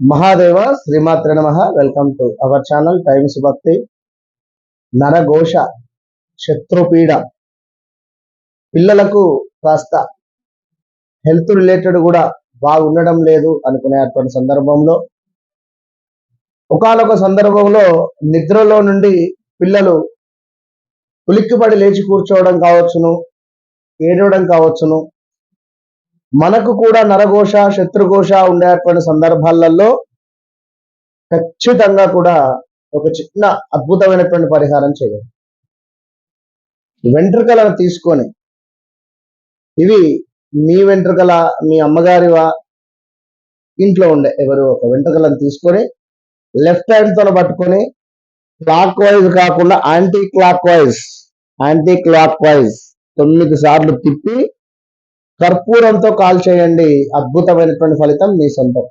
మహాదేవ శ్రీమాత్ర నమ. Welcome to our channel Times Bhakti నరఘోష శత్రుపీడ. పిల్లలకు కాస్త హెల్త్ రిలేటెడ్ కూడా బాగుండడం లేదు అనుకునేటువంటి సందర్భంలో. ఒకనొక సందర్భంలో నిద్రలో నుండి పిల్లలు ఉలిక్కిపడి లేచి కూర్చోవడం కావచ్చును ఏడవడం కావచ్చును మనకు కూడా నరఘోష శత్రుఘోష ఉండేటువంటి సందర్భాలలో ఖచ్చితంగా కూడా ఒక చిన్న అద్భుతమైనటువంటి పరిహారం చేయాలి. వెంట్రుకలను తీసుకొని ఇవి మీ వెంట్రుకల మీ అమ్మగారివా ఇంట్లో ఉండే ఎవరు ఒక వెంట్రుకలను తీసుకొని లెఫ్ట్ హ్యాండ్తో పట్టుకొని క్లాక్ వైజ్ కాకుండా anticlockwise anticlockwise తొమ్మిది సార్లు తిప్పి కర్పూరంతో కాల్ చేయండి. అద్భుతమైనటువంటి ఫలితం మీ సొంతం.